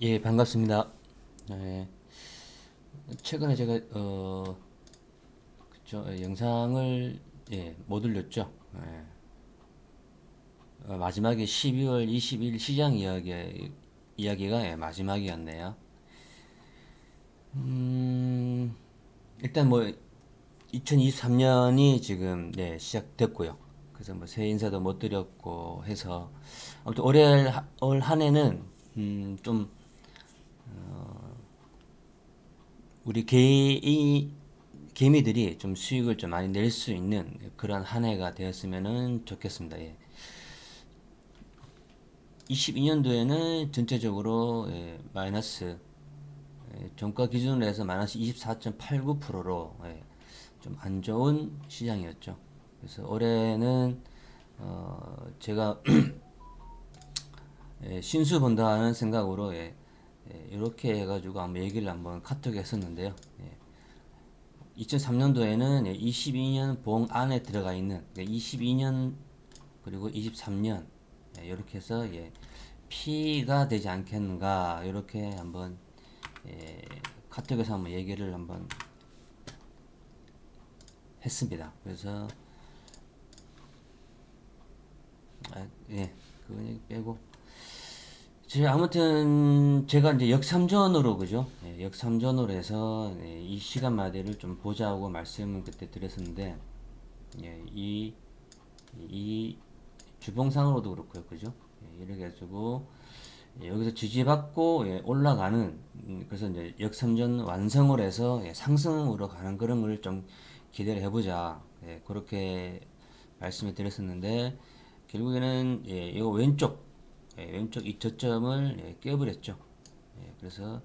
예, 반갑습니다. 네, 최근에 제가 어 그쵸 예, 영상을 예, 못 올렸죠. 예. 어, 마지막에 12월 20일 시장 이야기 이야기가 예, 마지막이었네요. 음, 일단 뭐 2023년이 지금 네, 시작됐고요. 그래서 뭐 새해 인사도 못 드렸고 해서 아무튼 올해 하- 올 한 해는 음, 좀 우리 개이 개미들이 좀 수익을 좀 많이 낼 수 있는 그런 한 해가 되었으면 좋겠습니다. 예. 22년도에는 전체적으로 예, 마이너스 예, 종가 기준으로 해서 마이너스 24.89%로 예, 좀안 좋은 시장이었죠. 그래서 올해는 어, 제가 예, 신수 본다는 생각으로 예, 예, 이렇게 해가지고 한번 얘기를 한번 카톡에 했었는데요. 예, 2003년도에는 22년 봉 안에 들어가 있는 22년 그리고 23년 이렇게 해서 예, P가 되지 않겠는가 이렇게 한번 예, 카톡에서 한번 얘기를 한번 했습니다. 그래서 아, 예, 그거 빼고 제 아무튼 제가 이제 역삼전으로 그죠? 예, 역삼전으로 해서 예, 이 시간마디를 좀 보자고 말씀을 그때 드렸었는데 예, 이, 이 주봉상으로도 그렇고요, 그죠? 예, 이렇게 해가지고 예, 여기서 지지받고 예, 올라가는 음, 그래서 이제 역삼전 완성을 해서 예, 상승으로 가는 그런 걸 좀 기대를 해보자. 예, 그렇게 말씀을 드렸었는데 결국에는 예, 이거 왼쪽 예, 왼쪽 이 저점을 예, 깨버렸죠. 예, 그래서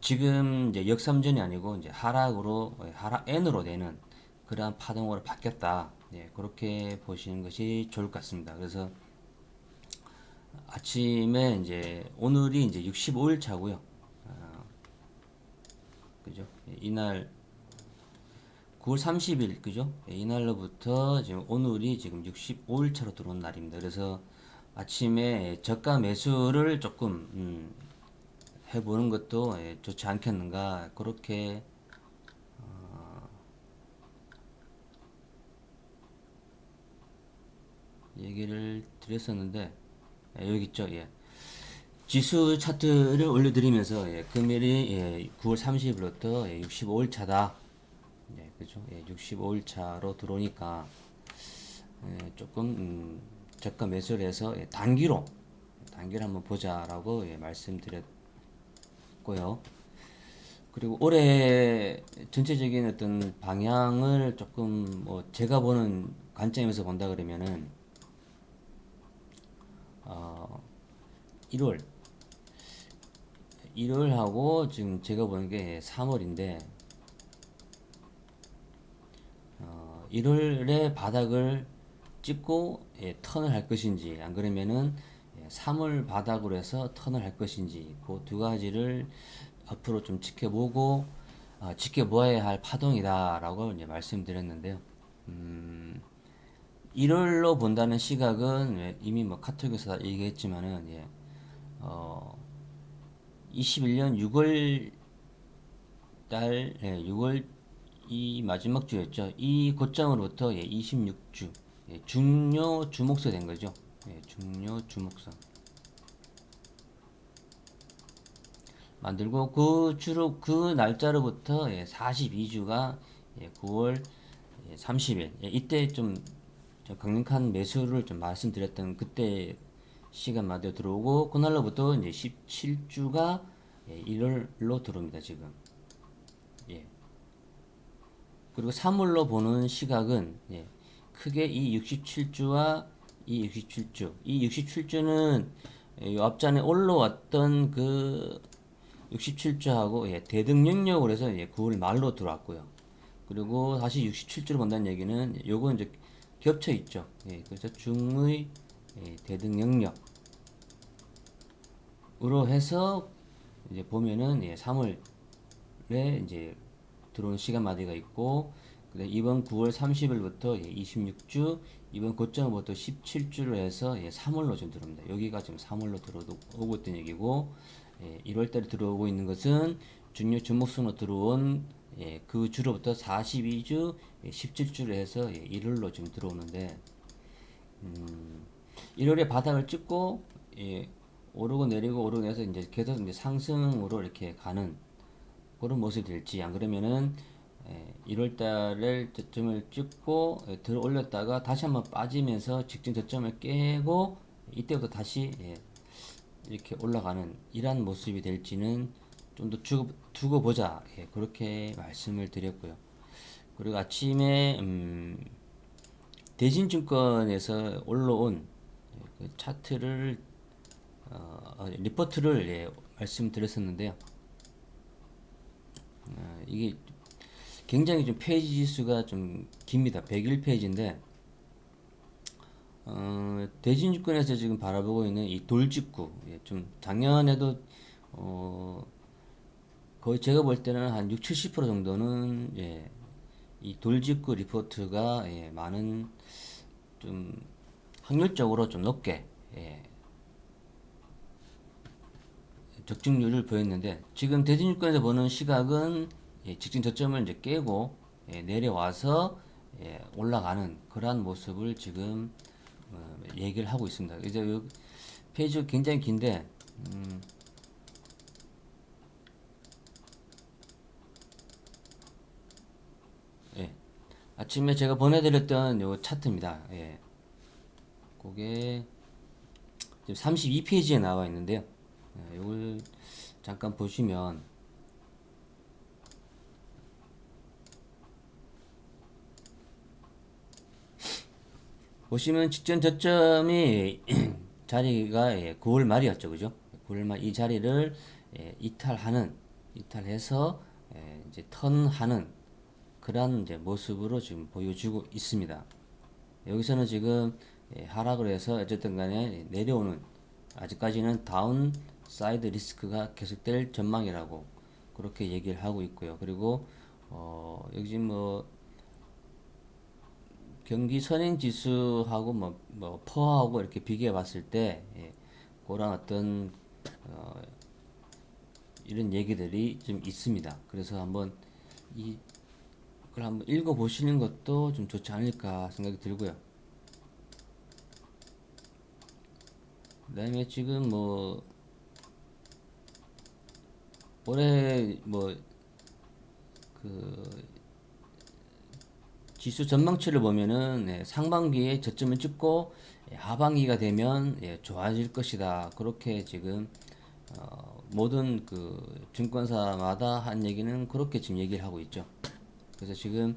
지금 이제 역삼전이 아니고 이제 하락으로 예, 하락 N으로 되는 그러한 파동으로 바뀌었다. 예, 그렇게 보시는 것이 좋을 것 같습니다. 그래서 아침에 이제 오늘이 이제 65일 차고요. 어, 그죠? 예, 이날 9월 30일 그죠? 예, 이날로부터 지금 오늘이 지금 65일 차로 들어온 날입니다. 그래서 아침에 저가 매수를 조금 음, 해보는 것도 예, 좋지 않겠는가 그렇게 얘기를 드렸었는데 예, 여기 있죠. 예. 지수 차트를 올려드리면서 예, 금일이 예, 9월 30일부터 예, 65일 차다. 예, 그죠? 예, 65일 차로 들어오니까 예, 조금 음, 저가 매수를 해서 예, 단기로 단기를 한번 보자라고 예, 말씀드렸고요. 그리고 올해 전체적인 어떤 방향을 조금 뭐 제가 보는 관점에서 본다 그러면은 어 1월 1월하고 지금 제가 보는 게 3월인데 어 1월에 바닥을 찍고 예, 턴을 할 것인지 안 그러면은 예, 3월 바닥으로 해서 턴을 할 것인지 그 두 가지를 앞으로 좀 지켜보고 어, 지켜보아야 할 파동이다라고 이제 말씀드렸는데요. 음, 1월로 본다는 시각은 예, 이미 뭐 카톡에서 다 얘기했지만은 예, 어, 21년 6월 달 예, 6월 이 마지막 주였죠. 이 고점으로부터 예, 26주 예, 중요 주목서 된 거죠. 예, 중요 주목서 만들고 그 주로 그 날짜로부터 예, 42주가 예, 9월 예, 30일 예, 이때 좀, 좀 강력한 매수를 좀 말씀드렸던 그때 시간마다 들어오고 그날로부터 이제 17주가 예, 1월로 들어옵니다 지금 예. 그리고 3월로 보는 시각은 예, 크게 이 67주와 이 67주 이 67주는 이 앞전에 올라왔던 그 67주하고 예, 대등 영역으로 해서 예, 9월 말로 들어왔고요. 그리고 다시 67주를 본다는 얘기는 요거 이제 겹쳐 있죠. 예, 그래서 중의 예, 대등 영역으로 해서 이제 보면은 예, 3월에 이제 들어온 시간마디가 있고 그다음 이번 9월 30일부터 예, 26주, 이번 고점부터 17주로 해서 예, 3월로 좀 들어옵니다. 여기가 지금 3월로 들어오고 있던 얘기고 예, 1월달에 들어오고 있는 것은 중요 주목순으로 들어온 예, 그 주로부터 42주, 예, 17주로 해서 예, 1월로 지금 들어오는데 음, 1월에 바닥을 찍고 예, 오르고 내리고 오르고 내서 이제 계속 이제 상승으로 이렇게 가는 그런 모습이 될지 안 그러면은 예, 1월 달에 저점을 찍고 예, 들어 올렸다가 다시 한번 빠지면서 직전 저점을 깨고 이때부터 다시 예, 이렇게 올라가는 이러한 모습이 될지는 좀 더 두고 보자 예, 그렇게 말씀을 드렸고요. 그리고 아침에 음, 대신증권에서 올라온 그 차트를 어, 어, 리포트를 예, 말씀드렸었는데요. 어, 이게 굉장히 좀 페이지 지수가 좀 깁니다. 101페이지인데 어, 대진주권에서 지금 바라보고 있는 이 돌직구 예, 좀 작년에도 어, 거의 제가 볼 때는 한 6, 70% 정도는 예, 이 돌직구 리포트가 예, 많은 좀 확률적으로 좀 높게 예, 적중률을 보였는데 지금 대진주권에서 보는 시각은 예, 직진 저점을 이제 깨고 예, 내려와서 예, 올라가는 그러한 모습을 지금 어, 얘기를 하고 있습니다. 이제 요 페이지가 굉장히 긴데 음, 예, 아침에 제가 보내드렸던 요 차트입니다. 예, 그게 지금 32페이지에 나와 있는데요. 예, 이걸 잠깐 보시면 보시면 직전 저점이 자리가 예, 9월 말이었죠, 그죠? 9월 말 이 자리를 예, 이탈하는 이탈해서 예, 이제 턴하는 그런 이제 모습으로 지금 보여주고 있습니다. 여기서는 지금 예, 하락을 해서 어쨌든 간에 내려오는 아직까지는 다운 사이드 리스크가 계속될 전망이라고 그렇게 얘기를 하고 있고요. 그리고 어, 여기 지금 뭐 경기 선행 지수하고 뭐, 뭐 퍼하고 이렇게 비교해 봤을 때 예, 그런 어떤 어, 이런 얘기들이 좀 있습니다. 그래서 한번 이 그걸 한번 읽어 보시는 것도 좀 좋지 않을까 생각이 들고요. 그다음에 지금 뭐 올해 뭐그 지수 전망치를 보면은 예, 상반기에 저점을 찍고 예, 하반기가 되면 예, 좋아질 것이다. 그렇게 지금 어, 모든 그 증권사마다 한 얘기는 그렇게 지금 얘기를 하고 있죠. 그래서 지금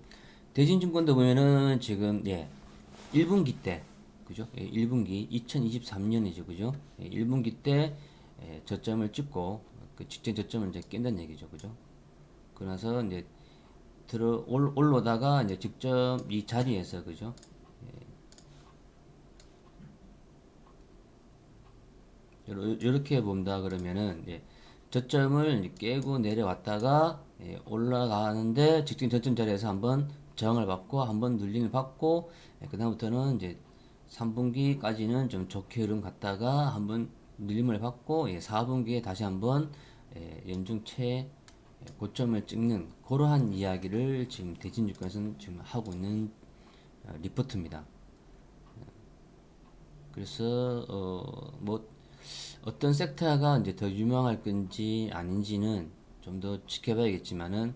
대진증권도 보면은 지금 예 1분기 때 그죠? 예, 1분기 2023년이죠, 그죠? 예, 1분기 때 예, 저점을 찍고 그 직전 저점을 이제 깬다는 얘기죠, 그죠? 그래서 이제 들어 올, 올라다가 이제 직접 이 자리에서 그죠? 이렇게 본다 그러면은 예, 저점을 깨고 내려왔다가 예, 올라가는데 직전 저점 자리에서 한번 저항을 받고 한번 눌림을 받고 예, 그다음부터는 이제 3분기까지는 좀 좋게 흐름 갔다가 한번 눌림을 받고 예, 4분기에 다시 한번 예, 연중 최 고점을 찍는 그러한 이야기를 지금 대진주권에서는 지금 하고 있는 어, 리포트입니다. 그래서 어 뭐 어떤 섹터가 이제 더 유명할 건지 아닌지는 좀 더 지켜봐야겠지만은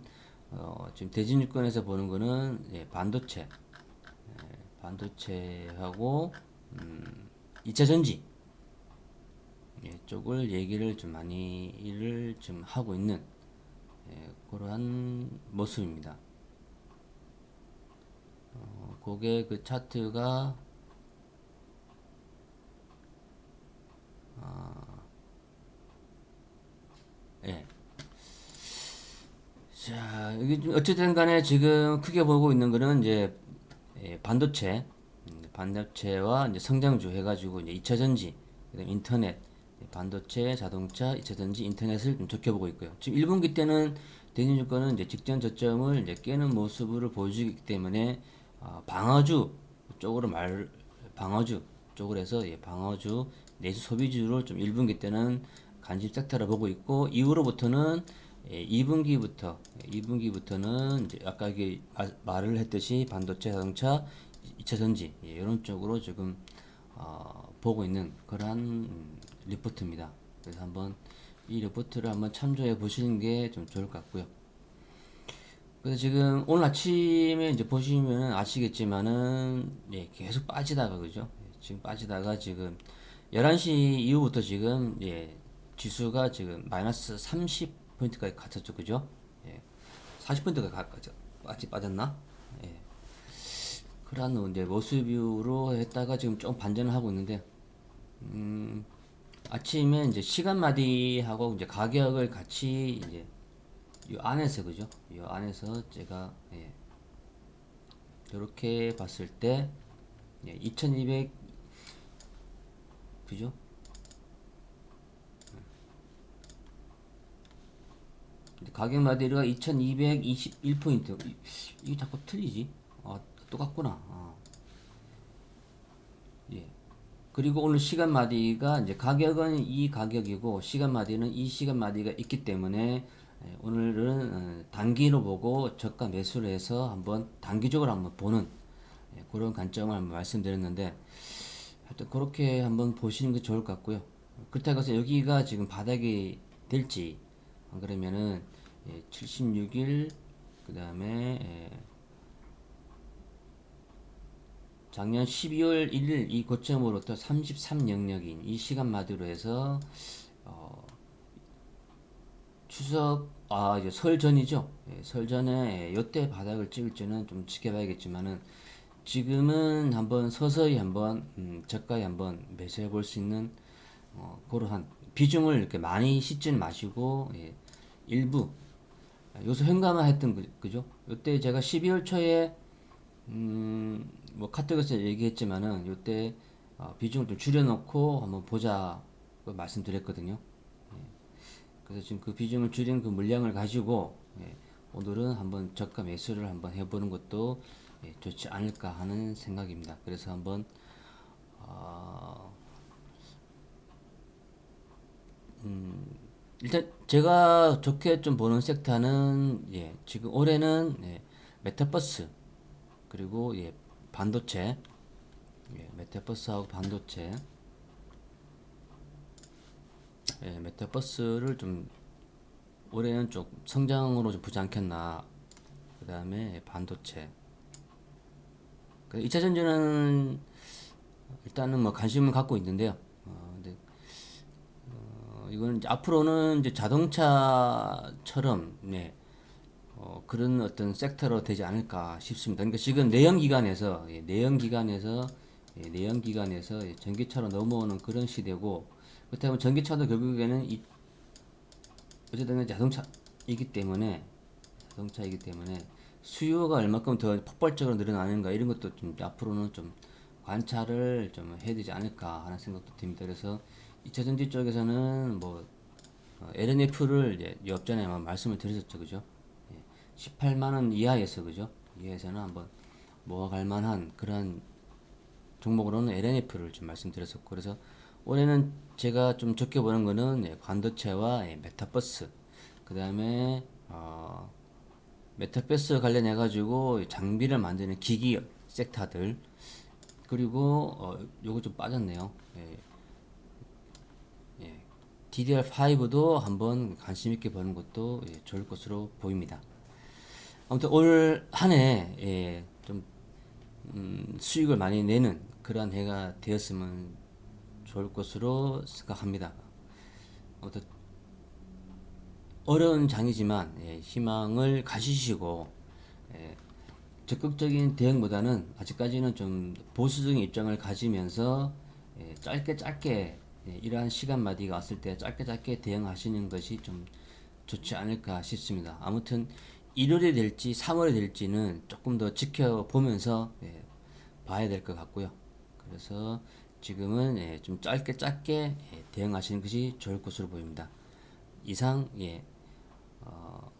어 지금 대진주권에서 보는 거는 예, 반도체, 예, 반도체하고 음, 2차 전지 예, 쪽을 얘기를 좀 많이 일을 좀 하고 있는 예, 그러한 모습입니다. 어, 그게 그 차트가 아, 예. 자, 좀 어쨌든 간에 지금 크게 보고 있는 거는 이제 예, 반도체, 음, 반도체와 이제 성장주 해가지고 이제 2차 전지, 인터넷, 반도체, 자동차, 2차 전지, 인터넷을 좀 지켜보고 있고요. 지금 1분기 때는 대인증권은 이제 직전 저점을 이제 깨는 모습을 보여주기 때문에 어, 방어주 쪽으로 말 방어주 쪽으로 해서 예, 방어주 내수 소비주를 좀 1분기 때는 간집 섹터로 보고 있고 이후로부터는 예, 2분기부터 2분기부터는 이제 아까 이게 마- 말을 했듯이 반도체 자동차 2차 전지 예, 이런 쪽으로 지금 어, 보고 있는 그러한 음, 리포트입니다. 그래서 한번 이 리포트를 한번 참조해 보시는 게 좀 좋을 것 같고요. 그래서 지금 오늘 아침에 이제 보시면은 아시겠지만은 예, 계속 빠지다가 그죠? 예, 지금 빠지다가 지금 11시 이후부터 지금 예, 지수가 지금 마이너스 30포인트까지 갔었죠. 그죠? 예. 40포인트가 가까지 빠지 빠졌나? 예. 그러한 이제 모습으로 했다가 지금 좀 반전을 하고 있는데 음, 아침에 이제 시간마디하고 이제 가격을 같이 이제 이 안에서 그죠? 이 안에서 제가 예, 이렇게 봤을 때 예, 2200 그죠? 가격 마디가 2221포인트 이게 자꾸 틀리지? 아 똑같구나 아. 예. 그리고 오늘 시간 마디가 이제 가격은 이 가격이고 시간 마디는 이 시간 마디가 있기 때문에 예, 오늘은 어, 단기로 보고 저가 매수를 해서 한번 단기적으로 한번 보는 예, 그런 관점을 한번 말씀드렸는데 하여튼 그렇게 한번 보시는 게 좋을 것 같고요. 그렇다고 해서 여기가 지금 바닥이 될지 안 그러면은 예, 76일 그 다음에 작년 12월 1일 이 고점으로부터 33 영역인 이 시간마디로 해서 어, 추석 아 이제 설 전이죠. 예, 설 전에 요때 바닥을 찍을지는 좀 지켜봐야겠지만은 지금은 한번 서서히 한번 음, 저가에 한번 매수해 볼 수 있는 어, 그러한 비중을 이렇게 많이 씻지는 마시고 예, 일부 요소 현감화 했던 그, 그죠? 요때 제가 12월 초에 음, 뭐 카톡에서 얘기했지만은 요때 어, 비중을 좀 줄여놓고 한번 보자 그 말씀드렸거든요. 예. 그래서 지금 그 비중을 줄인 그 물량을 가지고 예, 오늘은 한번 저가 매수를 한번 해보는 것도 예, 좋지 않을까 하는 생각입니다. 그래서 한번 어, 음, 일단 제가 좋게 좀 보는 섹터는 예, 지금 올해는 예, 메타버스 그리고 예, 반도체. 예, 메타버스하고 반도체. 예, 메타버스를 좀 올해는 좀 성장으로 좀 보지 않겠나. 그 다음에 반도체. 그 2차 전지는 일단은 뭐 관심을 갖고 있는데요. 어, 근데 어, 이거는 이제 앞으로는 이제 자동차처럼 네, 어, 그런 어떤 섹터로 되지 않을까 싶습니다. 그러니까 지금 내연 기관에서 예, 내연 기관에서 예, 내연 기관에서 예, 전기차로 넘어오는 그런 시대고 그렇다면 전기차도 결국에는 이 어쨌든 자동차이기 때문에 자동차이기 때문에 수요가 얼마큼 더 폭발적으로 늘어나는가 이런 것도 좀 앞으로는 좀 관찰을 좀 해야 되지 않을까 하는 생각도 듭니다. 그래서 2차 전지 쪽에서는 뭐 어, LNF를 이제 옆전에 말씀을 드렸었죠, 그죠? 18만 원 이하에서 그죠? 이하에서는 한번 모아갈 만한 그런 종목으로는 LNF를 좀 말씀드렸었고 그래서 올해는 제가 좀 적게 보는 거는 예, 반도체와 예, 메타버스 그 다음에 어, 메타버스 관련해 가지고 장비를 만드는 기기 섹터들 그리고 어, 요거 좀 빠졌네요. 예, 예. DDR5도 한번 관심 있게 보는 것도 예, 좋을 것으로 보입니다. 아무튼 올 한해 예, 좀 음, 수익을 많이 내는 그러한 해가 되었으면 좋을 것으로 생각합니다. 아무튼 어려운 장이지만 예, 희망을 가지시고 예, 적극적인 대응보다는 아직까지는 좀 보수적인 입장을 가지면서 예, 짧게 짧게 예, 이러한 시간마디가 왔을 때 짧게 짧게 대응하시는 것이 좀 좋지 않을까 싶습니다. 아무튼 1월이 될지 3월이 될지는 조금 더 지켜보면서 예, 봐야 될 것 같고요. 그래서 지금은 예, 좀 짧게 짧게 예, 대응하시는 것이 좋을 것으로 보입니다. 이상 예, 어,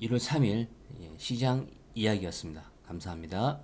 1월 3일 예, 시장 이야기였습니다. 감사합니다.